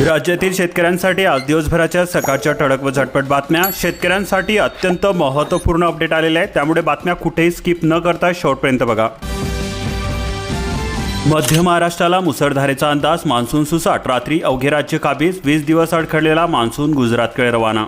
राज्यातील शेतकऱ्यांसाठी आज दिवसभराच्या सकाळच्या ठळक व झटपट बातम्या. शेतकऱ्यांसाठी अत्यंत महत्त्वपूर्ण अपडेट आलेले आहे त्यामुळे बातम्या कुठेही स्किप न करता शेवटपर्यंत बघा. मध्य महाराष्ट्राला मुसळधारेचा अंदाज मान्सून सुसाट. रात्री अवघे राज्य काबीज वीस दिवस अडखडलेला मान्सून गुजरातकडे रवाना.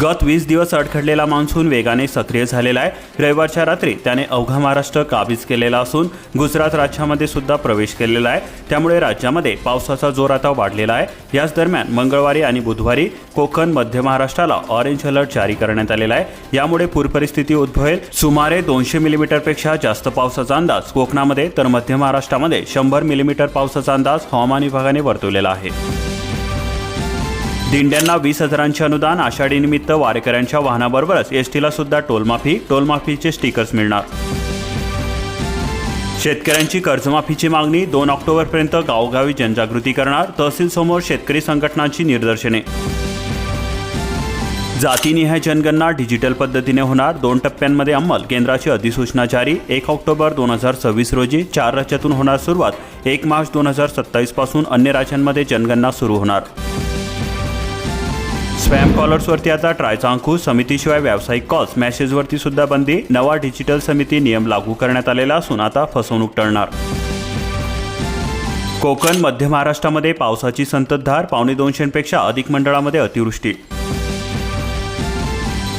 गत वीस दिवस अडखडलेला मान्सून वेगाने सक्रिय झालेला आहे. रविवारच्या रात्री त्याने अवघा महाराष्ट्र काबीज केलेला असून गुजरात राज्यामध्ये सुद्धा प्रवेश केलेला आहे. त्यामुळे राज्यामध्ये पावसाचा जोर आता वाढलेला आहे. याच दरम्यान मंगळवारी आणि बुधवारी कोकण मध्य महाराष्ट्राला ऑरेंज अलर्ट जारी करण्यात आलेला आहे. यामुळे पूरपरिस्थिती उद्भवेल. सुमारे दोनशे मिलीमीटरपेक्षा जास्त पावसाचा अंदाज कोकणामध्ये तर मध्य महाराष्ट्रामध्ये शंभर मिलीमीटर पावसाचा अंदाज हवामान विभागाने वर्तवलेला आहे. दिंड्यांना वीस हजारांचे अनुदान आषाढी निमित्त वारेकऱ्यांच्या वाहनाबरोबरच एस टीला सुद्धा टोलमाफी टोलमाफीचे स्टिकर्स मिळणार. शेतकऱ्यांची कर्जमाफीची मागणी दोन ऑक्टोबरपर्यंत गावोगावी जनजागृती करणार तहसीलसमोर शेतकरी संघटनांची निदर्शने जातीनिहाय जनगणना डिजिटल पद्धतीने होणार दोन टप्प्यांमध्ये अंमल केंद्राची अधिसूचना जारी एक ऑक्टोबर दोन हजार सव्वीस रोजी चार राज्यातून होणार सुरुवात एक मार्च दोन हजार सत्तावीसपासून अन्य राज्यांमध्ये जनगणना सुरू होणार. स्पॅम कॉलर्सवरती आता ट्रायचांकू समितीशिवाय व्यावसायिक कॉल्स मॅसेजवरती सुद्धा बंदी. नवा डिजिटल समिती नियम लागू करण्यात आलेला असून आता फसवणूक टळणार. कोकण मध्य महाराष्ट्रामध्ये पावसाची संततधार. पावणे दोनशेपेक्षा अधिक मंडळामध्ये अतिवृष्टी.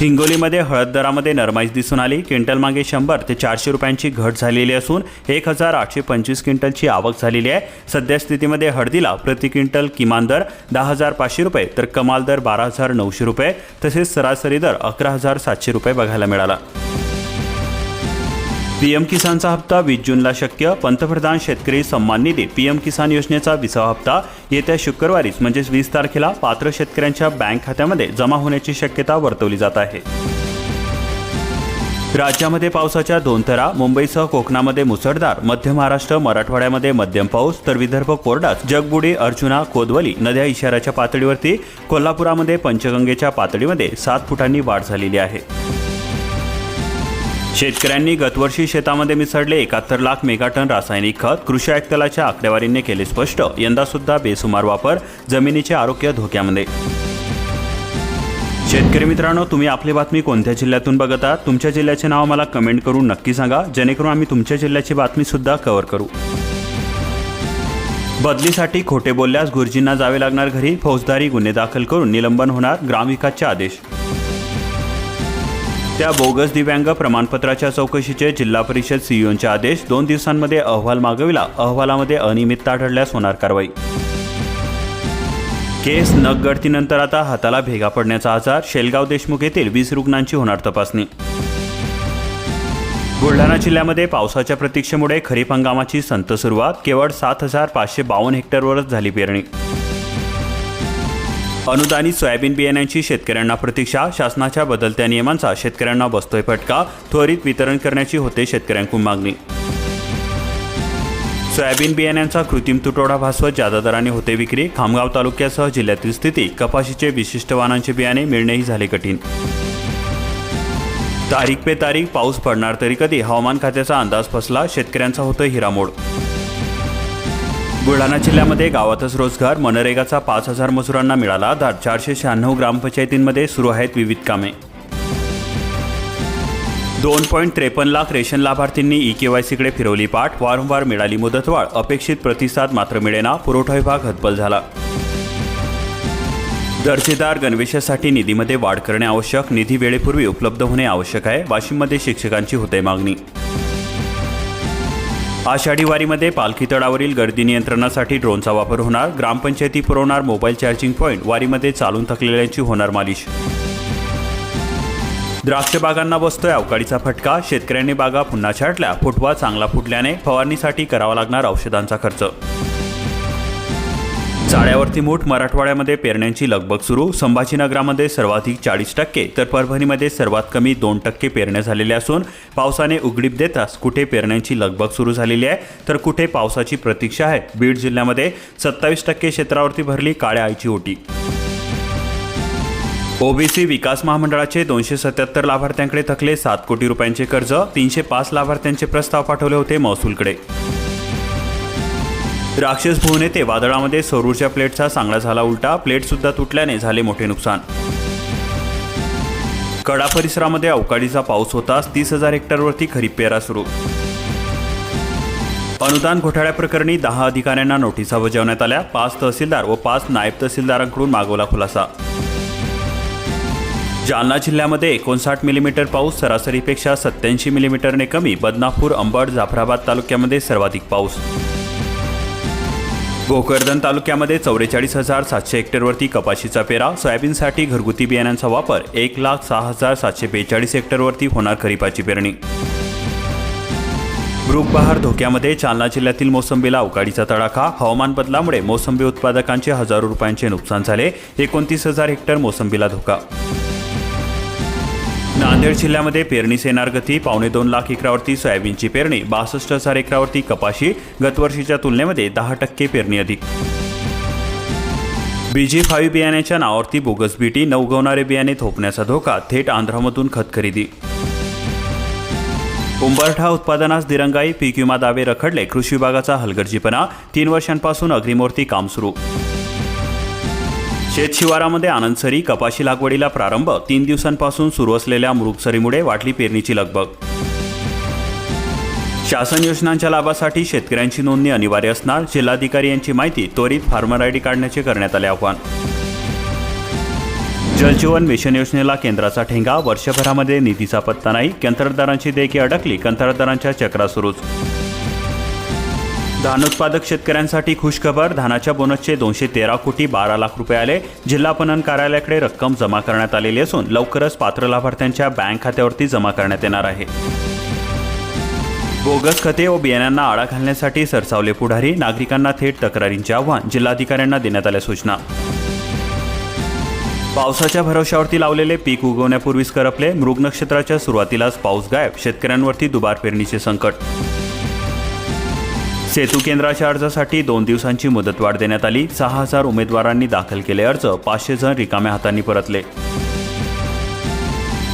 हिंगोलीमध्ये हळद दरामध्ये नरमाईच दिसून आली. क्विंटल मागे शंभर ते चारशे रुपयांची घट झालेली असून एक हजार आठशे पंचवीस क्विंटलची आवक झालेली आहे. सध्या स्थितीमध्ये हळदीला प्रति क्विंटल किमान दर दहा हजार पाचशे रुपये तर कमाल दर बारा हजार नऊशे रुपये तसेच सरासरी दर अकरा हजार सातशे रुपये बघायला मिळाला. पीएम किसानचा हप्ता वीस जूनला शक्य. पंतप्रधान शेतकरी सन्मान निधी. पीएम किसान योजनेचा विसावा हप्ता येत्या शुक्रवारीच म्हणजेच वीस तारखेला पात्र शेतकऱ्यांच्या बँक खात्यामध्ये जमा होण्याची शक्यता वर्तवली जात आहे. राज्यामध्ये पावसाच्या दोन थरा मुंबईसह कोकणामध्ये मुसळधार मध्य महाराष्ट्र मराठवाड्यामध्ये मध्यम पाऊस तर विदर्भ कोरडाच. जगबुडी अर्जुना कोदवली नद्या इशाराच्या पातळीवरती कोल्हापुरामध्ये पंचगंगेच्या पातळीमध्ये सात फुटांनी वाढ झालेली आहे. शेतकऱ्यांनी गतवर्षी शेतामध्ये मिसळले एकाहत्तर लाख मेगाटन रासायनिक खत कृषी आयुक्तालयाच्या आकडेवारीने केले स्पष्ट. यंदा सुद्धा बेसुमार वापर जमिनीचे आरोग्य धोक्यामध्ये. शेतकरी मित्रांनो तुम्ही आपली बातमी कोणत्या जिल्ह्यातून बघत? आहात तुमच्या जिल्ह्याचे नाव मला कमेंट करून नक्की सांगा. जेणेकरून आम्ही तुमच्या जिल्ह्याची बातमी सुद्धा कव्हर करू. बदलीसाठी खोटे बोलल्यास गुरुजींना जावे लागणार घरी. फौजदारी गुन्हे दाखल करून निलंबन होणार ग्रामविकासचे आदेश. त्या बोगस दिव्यांग प्रमाणपत्राच्या चौकशीचे जिल्हा परिषद सीईओंचे आदेश दोन दिवसांमध्ये अहवाल मागविला. अहवालामध्ये अनियमितता आढळल्यास होणार कारवाई. केस नग गळतीनंतर आता हाताला भेगा पडण्याचा आजार. शेलगाव देशमुख येथील वीस रुग्णांची होणार तपासणी. बुलढाणा जिल्ह्यामध्ये पावसाच्या प्रतीक्षेमुळे खरीप हंगामाची संत सुरुवात. केवळ सात हजार पाचशे बावन्न हेक्टरवरच झाली पेरणी. अनुदानित सोयाबीन बियाण्यांची शेतकऱ्यांना प्रतीक्षा शासनाच्या बदलत्या नियमांचा शेतकऱ्यांना बसतोय फटका त्वरित वितरण करण्याची होते शेतकऱ्यांकडून मागणी. सोयाबीन बियाण्यांचा कृत्रिम तुटवडा भासवत जादा दराने होते विक्री खामगाव तालुक्यासह जिल्ह्यातील स्थिती कपाशीचे विशिष्ट वाहनांचे बियाणे मिळणेही झाले कठीण. तारीख पे तारीख पाऊस पडणार तरी कधी हवामान खात्याचा अंदाज फसला शेतकऱ्यांचा होतोय हिरामोड. बुलढाणा जिल्ह्यामध्ये गावातच रोजगार मनरेगाचा पाच हजार मजुरांना मिळाला आधार. चारशे शहाण्णव ग्रामपंचायतींमध्ये सुरू आहेत विविध कामे. दोन पॉईंट त्रेपन्न लाख रेशन लाभार्थींनी ई के वाय सीकडे फिरवली पाठ. वारंवार मिळाली मुदतवाढ. अपेक्षित प्रतिसाद मात्र मिळेना. पुरवठा विभाग हतबल झाला. दर्जेदार गणवेशासाठी निधीमध्ये वाढ करणे आवश्यक. निधी वेळेपूर्वी उपलब्ध होणे आवश्यक आहे. वाशिममध्ये शिक्षकांची होते मागणी. आषाढी वारीमध्ये पालखी तळावरील गर्दी नियंत्रणासाठी ड्रोनचा वापर होणार. ग्रामपंचायती पुरवणार मोबाईल चार्जिंग पॉईंट. वारीमध्ये चालून थकलेल्यांची होणार मालिश. द्राक्ष बागांना बसतोय अवकाळीचा फटका. शेतकऱ्यांनी बागा पुन्हा छाटल्या. फुटवा चांगला फुटल्याने फवारणीसाठी करावा लागणार औषधांचा खर्च. चाळ्यावरती मूठ मराठवाड्यामध्ये पेरण्यांची लगबग सुरू. संभाजीनगरामध्ये सर्वाधिक चाळीस टक्के तर परभणीमध्ये सर्वात कमी दोन टक्के पेरण्या झालेल्या असून पावसाने उघडीप देताच कुठे पेरण्यांची लगबग सुरू झालेली आहे तर कुठे पावसाची प्रतीक्षा आहे? बीड जिल्ह्यामध्ये सत्तावीस टक्के क्षेत्रावरती भरली काळ्या आईची ओटी. ओबीसी विकास महामंडळाचे दोनशे सत्याहत्तर लाभार्थ्यांकडे थकले सात कोटी रुपयांचे कर्ज तीनशे पाच लाभार्थ्यांचे प्रस्ताव पाठवले होते महसूलकडे. राक्षस भुवन येथे वादळामध्ये सौर प्लेटचा चांगला झाला उलटा. प्लेटसुद्धा तुटल्याने झाले मोठे नुकसान. कडा परिसरामध्ये अवकाळीचा पाऊस होताच तीस हजार हेक्टरवरती खरीप पेरा सुरू. अनुदान घोटाळ्याप्रकरणी दहा अधिकाऱ्यांना नोटिसा बजावण्यात आल्या. पाच तहसीलदार व पाच नायब तहसीलदारांकडून मागवला खुलासा. जालना जिल्ह्यामध्ये एकोणसाठ मिलीमीटर पाऊस सरासरीपेक्षा सत्याऐंशी मिलीमीटरने कमी बदनापूर अंबड जाफराबाद तालुक्यामध्ये सर्वाधिक पाऊस. गोकर्धन तालुक्यामध्ये चौवेचाळीस हजार सातशे हेक्टरवरती कपाशीचा पेरा सोयाबीनसाठी घरगुती बियाण्यांचा वापर एक लाख सहा हजार सातशे बेचाळीस हेक्टरवरती होणार खरीपाची पेरणी. बहार धोक्यामध्ये जालना जिल्ह्यातील मोसंबीला अवकाळीचा तडाखा हवामान बदलामुळे मोसंबी उत्पादकांचे हजारो रुपयांचे नुकसान झाले एकोणतीस हजार हेक्टर मोसंबीला धोका नांदेड जिल्ह्यामध्ये पेरणीस येणार गती पावणे दोन लाख एकरावरती सोयाबीनची पेरणी बासष्ट हजार एकरावरती कपाशी गतवर्षीच्या तुलनेमध्ये दहा टक्के पेरणी अधिक. बीजी फाईव्ह बियाण्याच्या नावावरती बोगस बीटी नवगवणारे बियाणे थोपण्याचा धोका थेट आंध्रामधून खत खरेदी उंबरठा उत्पादनास दिरंगाई पीक विमा दावे रखडले कृषी विभागाचा हलगर्जीपणा तीन वर्षांपासून अग्निमूर्ती काम सुरू. शेतशिवारामध्ये आनंदसरी कपाशी लागवडीला प्रारंभ तीन दिवसांपासून सुरू असलेल्या मृगसरीमुळे वाढली पेरणीची लगबग. शासन योजनांच्या लाभासाठी शेतकऱ्यांची नोंदणी अनिवार्य असणार जिल्हाधिकारी यांची माहिती त्वरित फार्मर आयडी काढण्याचे करण्यात आले आवाहन. जलजीवन मिशन योजनेला केंद्राचा ठेंगा वर्षभरामध्ये निधीचा पत्ता नाही कंत्राटदारांची देयके अडकली कंत्राटदारांच्या चक्रा सुरूच. धान उत्पादक शेतकऱ्यांसाठी खुशखबर. धानाच्या बोनसचे दोनशे तेरा कोटी बारा लाख रुपये आले. जिल्हा पणन कार्यालयाकडे रक्कम जमा करण्यात आलेली असून लवकरच पात्र लाभार्थ्यांच्या बँक खात्यावरती जमा करण्यात येणार आहे. बोगस खते व बियाण्यांना आळा घालण्यासाठी सरसावले पुढारी. नागरिकांना थेट तक्रारींचे आव्हान जिल्हाधिकाऱ्यांना देण्यात आल्या सूचना. पावसाच्या भरवशावरती लावलेले पीक उगवण्यापूर्वीच करपले. मृग नक्षत्राच्या सुरुवातीलाच पाऊस गायब शेतकऱ्यांवरती दुबार पेरणीचे संकट. सेतू केंद्राच्या अर्जासाठी दोन दिवसांची मुदतवाढ देण्यात आली. सहा हजार उमेदवारांनी दाखल केले अर्ज. पाचशे जण रिकाम्या हातांनी परतले.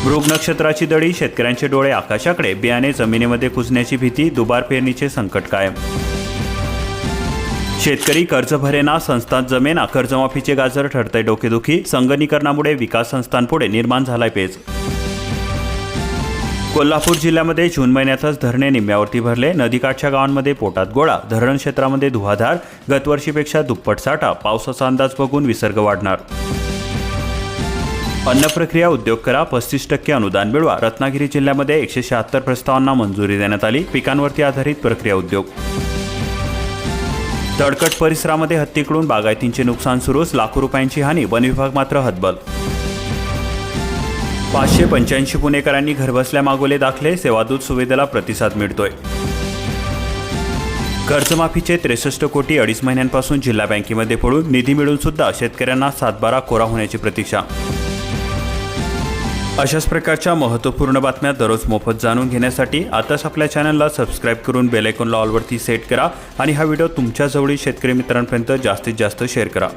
मृग नक्षत्राची दडी शेतकऱ्यांचे डोळे आकाशाकडे. बियाणे जमिनीमध्ये कुजण्याची भीती. दुबार पेरणीचे संकट कायम. शेतकरी कर्ज भरेना संस्थात जमेना कर्जमाफीचे गाजर ठरते डोकेदुखी. संगणीकरणामुळे विकास संस्थांपुढे निर्माण झालाय पेच. कोल्हापूर जिल्ह्यामध्ये जून महिन्यातच धरणे निम्म्यावरती भरले. नदीकाठच्या गावांमध्ये पोटात गोळा. धरण क्षेत्रामध्ये धुवाधार. गतवर्षीपेक्षा दुप्पट साठा. पावसाचा अंदाज बघून विसर्ग वाढणार. अन्न प्रक्रिया उद्योग करा. पस्तीस टक्के अनुदान मिळवा. रत्नागिरी जिल्ह्यामध्ये एकशे शहात्तर प्रस्तावांना मंजुरी देण्यात आली. पिकांवरती आधारित प्रक्रिया उद्योग. तडकट परिसरामध्ये हत्तीकडून बागायतींचे नुकसान सुरूच. लाखो रुपयांची हानी. वन विभाग मात्र हतबल. पाचशे पंच्याऐंशी पुणेकरांनी घरबसल्या मागवले दाखले सेवादूत सुविधेला प्रतिसाद मिळतोय. कर्जमाफीचे त्रेसष्ट कोटी अडीच महिन्यांपासून जिल्हा बँकेमध्ये पडून निधी मिळून सुद्धा शेतकऱ्यांना सातबारा कोरा होण्याची प्रतीक्षा. अशाच प्रकारच्या महत्त्वपूर्ण बातम्या दररोज मोफत जाणून घेण्यासाठी आताच आपल्या चॅनलला सबस्क्राईब करून बेलायकॉनला ऑलवरती सेट करा आणि हा व्हिडिओ तुमच्या जवळील शेतकरी मित्रांपर्यंत जास्तीत जास्त शेअर करा.